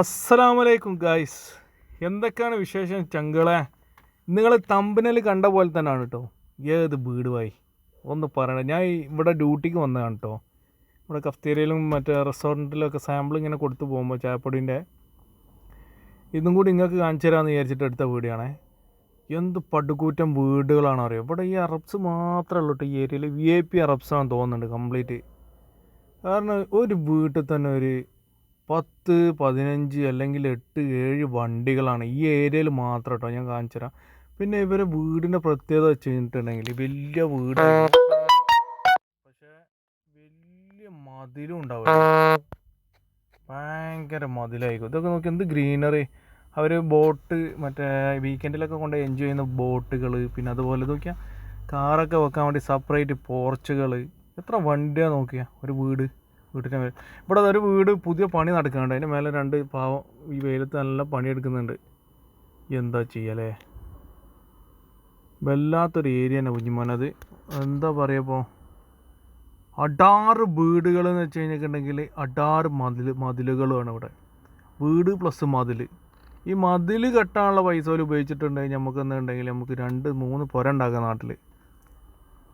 അസ്സലാമലൈക്കും ഗായ്സ്. എന്തൊക്കെയാണ് വിശേഷം ചങ്കളെ? നിങ്ങൾ തമ്പനൽ കണ്ട പോലെ തന്നെയാണ് കേട്ടോ ഏത് വീടുമായി ഒന്ന് പറയണം ഞാൻ ഇവിടെ ഡ്യൂട്ടിക്ക് വന്നതാണ് കേട്ടോ ഇവിടെ കഫ്തീരിയയിലും മറ്റേ റെസ്റ്റോറന്റിലും ഒക്കെ സാമ്പിൾ ഇങ്ങനെ കൊടുത്തു പോകുമ്പോൾ ചായപ്പൊടിന്റെ ഇതും കൂടി നിങ്ങൾക്ക് കാണിച്ചു തരാമെന്ന് വിചാരിച്ചിട്ട് എടുത്ത വീടാണേ. എന്ത് പടുകൂറ്റം വീടുകളാണ് അറിയോ ഇവിടെ ഈ അറബ്സ് മാത്രമേ ഉള്ളൂ കേട്ടോ ഈ ഏരിയയിൽ വി ഐ പി അറബ്സാണെന്ന് തോന്നുന്നുണ്ട് കംപ്ലീറ്റ്. കാരണം ഒരു വീട്ടിൽ തന്നെ ഒരു പത്ത് പതിനഞ്ച് അല്ലെങ്കിൽ എട്ട് ഏഴ് വണ്ടികളാണ്. ഈ ഏരിയയിൽ മാത്രം കേട്ടോ ഞാൻ കാണിച്ചു തരാം പിന്നെ ഇവരെ വീടിന്റെ പ്രത്യേകത വെച്ച് കഴിഞ്ഞിട്ടുണ്ടെങ്കിൽ വലിയ വീട് പക്ഷേ വലിയ മതിലും ഉണ്ടാവും ഭയങ്കര മതിലായിരിക്കും. ഇതൊക്കെ നോക്കി എന്ത് ഗ്രീനറി. അവർ ബോട്ട് മറ്റേ വീക്കെൻഡിലൊക്കെ കൊണ്ട് എൻജോയ് ചെയ്യുന്ന ബോട്ടുകൾ പിന്നെ അതുപോലെ നോക്കിയാൽ കാറൊക്കെ വെക്കാൻ വേണ്ടി സെപ്പറേറ്റ് പോർച്ചുകൾ എത്ര വണ്ടിയാണ് നോക്കിയാൽ ഒരു വീട്? വീട്ടിന്റെ മേലെ. ഇവിടെ ഒരു വീട് പുതിയ പണി നടക്കുന്നുണ്ട്. അതിന്റെ മേലെ രണ്ട് പാവം ഈ വെയിലത്ത് നല്ല പണിയെടുക്കുന്നുണ്ട് എന്താ ചെയ്യലേ? വല്ലാത്തൊരു ഏരിയ തന്നെ കുഞ്ഞുമോനത് എന്താ പറയുമ്പോൾ അടാറ് വീടുകൾ എന്ന് വെച്ച് കഴിഞ്ഞിട്ടുണ്ടെങ്കിൽ അടാറ് മതിൽ മതിലുകളുമാണ് ഇവിടെ. വീട് പ്ലസ് മതിൽ. ഈ മതിൽ കെട്ടാനുള്ള പൈസ പോലും ഉപയോഗിച്ചിട്ടുണ്ടെങ്കിൽ നമുക്ക് എന്നുണ്ടെങ്കിൽ നമുക്ക് രണ്ട് മൂന്ന് പുര ഉണ്ടാക്കാം നാട്ടിൽ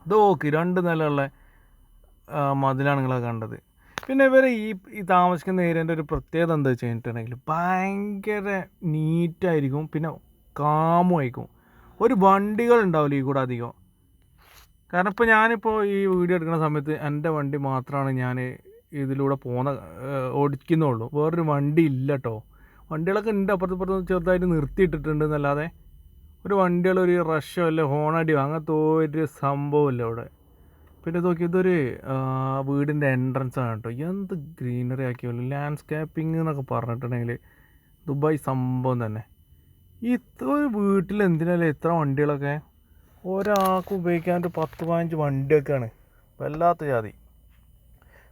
ഇത് ഓക്കെ രണ്ട് നിലയുള്ള മതിലാണ് നിങ്ങളെ കണ്ടത്. പിന്നെ ഇവർ ഈ ഈ താമസിക്കുന്ന ഏരിയന്റെ ഒരു പ്രത്യേകത എന്താ വെച്ച് കഴിഞ്ഞിട്ടുണ്ടെങ്കിൽ ഭയങ്കര നീറ്റായിരിക്കും പിന്നെ കാമുമായിരിക്കും ഒരു വണ്ടികൾ ഉണ്ടാവില്ല ഈ കൂടെ അധികം? കാരണം ഇപ്പോൾ ഞാനിപ്പോൾ ഈ വീഡിയോ എടുക്കുന്ന സമയത്ത് എന്റെ വണ്ടി മാത്രമാണ് ഞാൻ ഇതിലൂടെ പോകുന്ന ഓടിക്കുന്നുള്ളൂ വേറൊരു വണ്ടി ഇല്ല കേട്ടോ വണ്ടികളൊക്കെ ഉണ്ട് അപ്പുറത്ത് ഇപ്പുറത്ത് ചെറുതായിട്ട് നിർത്തിയിട്ടിട്ടുണ്ട് എന്നല്ലാതെ ഒരു വണ്ടികൾ ഒരു റഷോ അല്ലെ ഹോണടിയോ അങ്ങനത്തെ ഒരു സംഭവമില്ല ഇവിടെ. പിന്നെ നോക്കി ഇതൊരു വീടിന്റെ എൻട്രൻസ് ആണ് കേട്ടോ എന്ത് ഗ്രീനറി ആക്കിയല്ലോ ലാൻഡ്സ്കേപ്പിംഗ് എന്നൊക്കെ പറഞ്ഞിട്ടുണ്ടെങ്കിൽ ദുബായ് സംഭവം തന്നെ. ഇത്ര വീട്ടിൽ എന്തിനല്ലേ ഇത്ര വണ്ടികളൊക്കെ? ഒരാൾക്ക് ഉപയോഗിക്കാൻ ഒരു പത്ത് പതിനഞ്ച് വണ്ടിയൊക്കെയാണ്. വല്ലാത്ത ജാതി.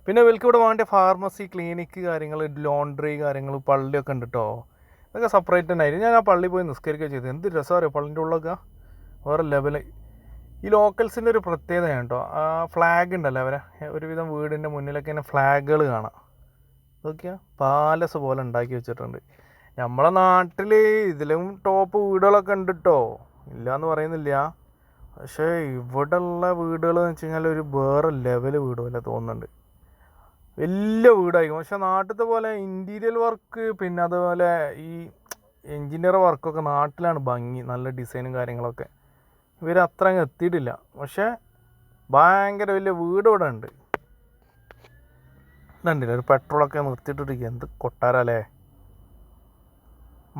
പിന്നെ ഇവർക്ക് ഇവിടെ വേണ്ട ഫാർമസി ക്ലിനിക്ക് കാര്യങ്ങൾ ലോണ്ടറി കാര്യങ്ങൾ പള്ളിയൊക്കെ ഉണ്ട് കേട്ടോ ഇതൊക്കെ സെപ്പറേറ്റ് തന്നെ ആയിരുന്നു ഞാൻ ആ പള്ളി പോയി നിസ്കരിക്കുക ചെയ്തു എന്ത് രസമാണ് പള്ളിന്റെ ഉള്ളൊക്കെ? വേറെ ലെവൽ ഈ ലോക്കൽസിന്റെ ഒരു പ്രത്യേകതയാണ് കേട്ടോ ആ ഫ്ലാഗ് ഉണ്ടല്ലോ അവരെ. ഒരുവിധം വീടിന്റെ മുന്നിലൊക്കെ ഇങ്ങനെ ഫ്ലാഗുകൾ കാണാം. നോക്കിയാൽ പാലസ് പോലെ ഉണ്ടാക്കി വെച്ചിട്ടുണ്ട്. നമ്മളെ നാട്ടിൽ ഇതിലും ടോപ്പ് വീടുകളൊക്കെ ഉണ്ട് കേട്ടോ ഇല്ല എന്ന് പറയുന്നില്ല. പക്ഷേ ഇവിടെ ഉള്ള വീടുകൾ എന്ന് വെച്ച് കഴിഞ്ഞാൽ ഒരു വേറെ ലെവൽ വീട് പോലെ തോന്നുന്നുണ്ട്. വലിയ വീടായിരിക്കും. പക്ഷെ നാട്ടിലത്തെ പോലെ ഇന്റീരിയൽ വർക്ക് പിന്നെ അതുപോലെ ഈ എൻജിനീയർ വർക്കൊക്കെ നാട്ടിലാണ് ഭംഗി. നല്ല ഡിസൈനും കാര്യങ്ങളൊക്കെ. ഇവർ അത്ര അങ്ങ് എത്തിയിട്ടില്ല. പക്ഷേ ഭയങ്കര വലിയ വീട് ഇവിടെ ഉണ്ട്. ഇതുണ്ടല്ലേ ഒരു പെട്രോളൊക്കെ നിർത്തിയിട്ടിരിക്കുക എന്ത് കൊട്ടാരല്ലേ?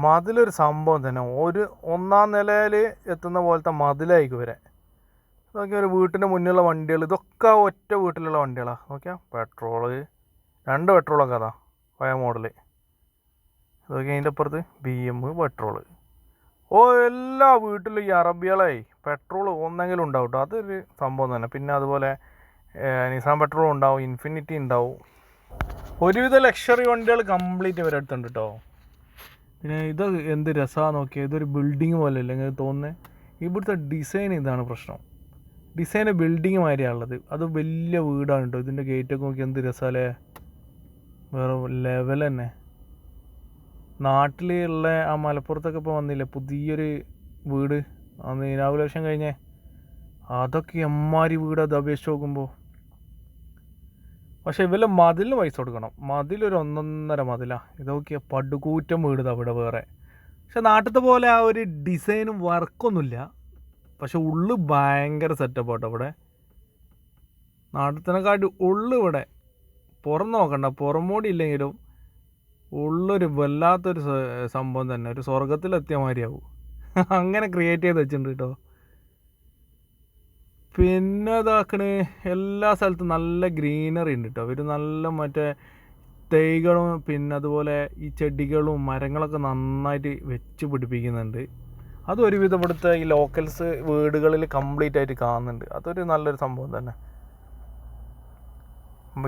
മതിലൊരു സംഭവം തന്നെ. ഒരു ഒന്നാം നിലയിൽ എത്തുന്ന പോലത്തെ മതിലായിരിക്കും ഇവരെ. നോക്കിയാൽ ഒരു വീട്ടിന്റെ മുന്നിലുള്ള വണ്ടികൾ ഇതൊക്കെ ഒറ്റ വീട്ടിലുള്ള വണ്ടികളാണ് നോക്കിയാൽ പെട്രോൾ. രണ്ട് പെട്രോളൊക്കെ അതാ പഴയ മോഡൽ ഇതൊക്കെ അതിന്റെ അപ്പുറത്ത് ബി എം പെട്രോൾ ഓ എല്ലാ വീട്ടിലും ഈ അറബികളെ പെട്രോൾ ഒന്നെങ്കിലും ഉണ്ടാവും കേട്ടോ അതൊരു സംഭവം തന്നെ. പിന്നെ അതുപോലെ നിസാം പെട്രോൾ ഉണ്ടാവും ഇൻഫിനിറ്റി ഉണ്ടാവും. ഒരുവിധ ലക്ഷറി വണ്ടികൾ കംപ്ലീറ്റ് ഇവരെ അടുത്തുണ്ട് കേട്ടോ പിന്നെ ഇത് എന്ത് രസമാണ് നോക്കിയാൽ ഇതൊരു ബിൽഡിങ് പോലെ അല്ലെങ്കിൽ തോന്നുന്നത് ഇവിടുത്തെ ഡിസൈൻ ഇതാണ് പ്രശ്നം. ഡിസൈൻ ബിൽഡിങ് മാതിരിയാണുള്ളത് അത് വലിയ വീടാണ് കേട്ടോ ഇതിന്റെ ഗേറ്റൊക്കെ നോക്കി എന്ത് രസമല്ലേ വേറെ ലെവൽ തന്നെ. നാട്ടിലുള്ള ആ മലപ്പുറത്തൊക്കെ ഇപ്പോൾ വന്നില്ലേ? പുതിയൊരു വീട്. അന്ന് ഇനാഗുലേഷൻ കഴിഞ്ഞേ. അതൊക്കെ എമ്മാരി വീട് അത് അപേക്ഷിച്ച് നോക്കുമ്പോൾ പക്ഷേ ഇവല്ല മതിലിന് പൈസ കൊടുക്കണം. മതിലൊരു ഒന്നൊന്നര മതിലാണ് ഇതൊക്കെ പടുകൂറ്റം വീട് അവിടെ വേറെ. പക്ഷെ നാട്ടിലത്തെ പോലെ ആ ഒരു ഡിസൈനും വർക്കൊന്നുമില്ല. പക്ഷെ ഉള്ളു ഭയങ്കര സെറ്റപ്പ് ആട്ടോ ഇവിടെ. നാട്ടിലത്തിനെക്കാട്ടി ഉള്ളു ഇവിടെ. പുറം നോക്കണ്ട. പുറമോടി ഇല്ലെങ്കിലും ഉള്ളൊരു വല്ലാത്തൊരു സംഭവം തന്നെ. ഒരു സ്വർഗത്തിലെത്തിയ മാതിരിയാവും. അങ്ങനെ ക്രിയേറ്റ് ചെയ്ത് വെച്ചിട്ടുണ്ട് കേട്ടോ പിന്നെ ഇതാക്കണ് എല്ലാ സ്ഥലത്തും നല്ല ഗ്രീനറി ഉണ്ട് കേട്ടോ ഒരു നല്ല മറ്റേ തൈകളും പിന്നെ അതുപോലെ ഈ ചെടികളും മരങ്ങളൊക്കെ നന്നായിട്ട് വെച്ച് പിടിപ്പിക്കുന്നുണ്ട്. അത് ഒരുവിധം ഈ ലോക്കൽസ് വീടുകളിൽ കംപ്ലീറ്റ് ആയിട്ട് കാണുന്നുണ്ട്. അതൊരു നല്ലൊരു സംഭവം തന്നെ.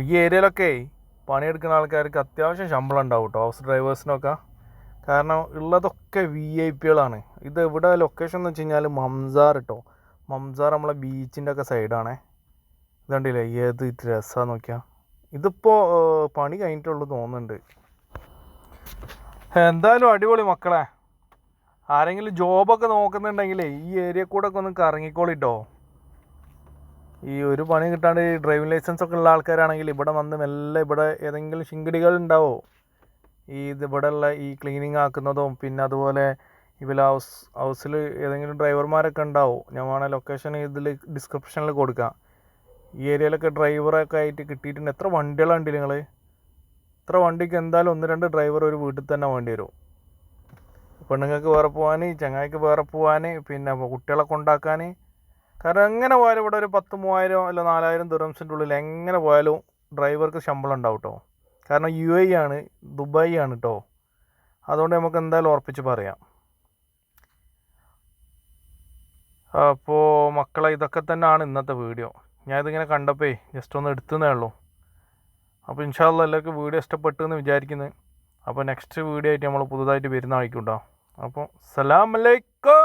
ഈ ഏരിയയിലൊക്കെ പണിയെടുക്കുന്ന ആൾക്കാർക്ക് അത്യാവശ്യം ശമ്പളം ഉണ്ടാവും കേട്ടോ ഹൗസ് ഡ്രൈവേഴ്സിനൊക്കെ കാരണം ഉള്ളതൊക്കെ വി ഐ പികളാണ് ഇത് ഇവിടെ ലൊക്കേഷൻ എന്ന് വെച്ച് കഴിഞ്ഞാൽ മംസാർ കേട്ടോ മംസാർ നമ്മളെ ബീച്ചിന്റെ ഒക്കെ സൈഡാണേ ഇതുണ്ടല്ലേ ഏത് രസമാണ് നോക്കിയാൽ ഇതിപ്പോൾ പണി കഴിഞ്ഞിട്ടുള്ളൂ തോന്നുന്നുണ്ട്. എന്തായാലും അടിപൊളി മക്കളെ. ആരെങ്കിലും ജോബൊക്കെ നോക്കുന്നുണ്ടെങ്കിലേ ഈ ഏരിയ കൂടെ ഒക്കെ ഒന്ന് കറങ്ങിക്കോളിട്ടോ ഈ ഒരു പണി കിട്ടാണ്ട് ഈ ഡ്രൈവിംഗ് ലൈസൻസ് ഒക്കെ ഉള്ള ആൾക്കാരാണെങ്കിൽ ഇവിടെ വന്ന് മെല്ലെ ഇവിടെ ഏതെങ്കിലും ശിങ്കിടികൾ ഉണ്ടാവോ? ഈ ഇത് ഉള്ള ഈ ക്ലീനിങ് ആക്കുന്നതും പിന്നെ അതുപോലെ ഇവർ ഹൗസ് ഹൗസിൽ ഏതെങ്കിലും ഡ്രൈവർമാരൊക്കെ ഉണ്ടാവും? ഞാൻ വേണേൽ ലൊക്കേഷൻ ഇതിൽ ഡിസ്ക്രിപ്ഷനിൽ കൊടുക്കാം. ഈ ഏരിയയിലൊക്കെ ഡ്രൈവറൊക്കെ ആയിട്ട് കിട്ടിയിട്ടുണ്ട്. എത്ര വണ്ടികളുണ്ട് നിങ്ങൾ എത്ര വണ്ടിക്ക് എന്തായാലും ഒന്ന് രണ്ട് ഡ്രൈവർ ഒരു വീട്ടിൽ തന്നെ വേണ്ടി വരും. പെണ്ണുങ്ങൾക്ക് വേറെ പോകാൻ ചങ്ങായിക്ക് വേറെ പോകാൻ പിന്നെ കുട്ടികളെ കൊണ്ടാക്കാൻ കാരണം എങ്ങനെ പോയാലും ഇവിടെ ഒരു പത്ത് മൂവായിരം അല്ല നാലായിരം ദിറംസിന്റെ ഉള്ളിൽ എങ്ങനെ പോയാലും ഡ്രൈവർക്ക് ശമ്പളം ഉണ്ടാവും കേട്ടോ കാരണം യു എ ആണ് ദുബായി ആണ് കേട്ടോ അതുകൊണ്ട് നമുക്ക് എന്തായാലും ഉറപ്പിച്ച് പറയാം. അപ്പോൾ മക്കളെ ഇതൊക്കെ തന്നെയാണ് ഇന്നത്തെ വീഡിയോ. ഞാനിതിങ്ങനെ കണ്ടപ്പോൾ ജസ്റ്റ് ഒന്ന് എടുത്തുന്നേ ഉള്ളൂ. അപ്പോൾ ഇൻഷാല്ല എല്ലാവർക്കും വീഡിയോ ഇഷ്ടപ്പെട്ടു എന്ന് വിചാരിക്കുന്നത് അപ്പോൾ നെക്സ്റ്റ് വീഡിയോ ആയിട്ട് നമ്മൾ പുതുതായിട്ട് വരുന്ന ആയിക്കോട്ടോ അപ്പോൾ സലാം അലൈക്കും